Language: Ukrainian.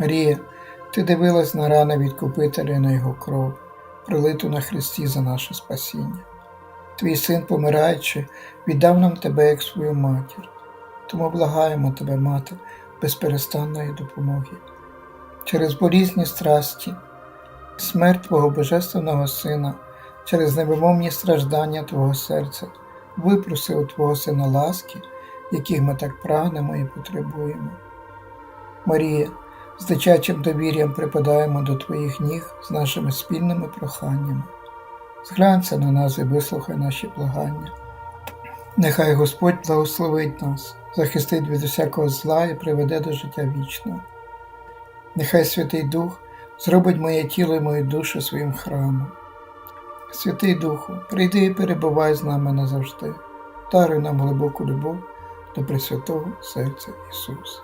Марія, ти дивилась на рани відкупителя і на його кров, пролиту на Христі за наше спасіння. Твій син, помираючи, віддав нам тебе як свою матір, тому благаємо тебе, мати, безперестанної допомоги. Через болізні страсті, смерть Твого Божественного Сина, через невимовні страждання Твого серця, випроси у Твого Сина ласки, яких ми так прагнемо і потребуємо. Марія, з дитячим довір'ям припадаємо до Твоїх ніг з нашими спільними проханнями. Зглянься на нас і вислухай наші благання. Нехай Господь благословить нас, захистить від усякого зла і приведе до життя вічного. Нехай Святий Дух зробить моє тіло і мою душу своїм храмом. Святий Духу, прийди і перебувай з нами назавжди, даруй нам глибоку любов до Пресвятого серця Ісуса.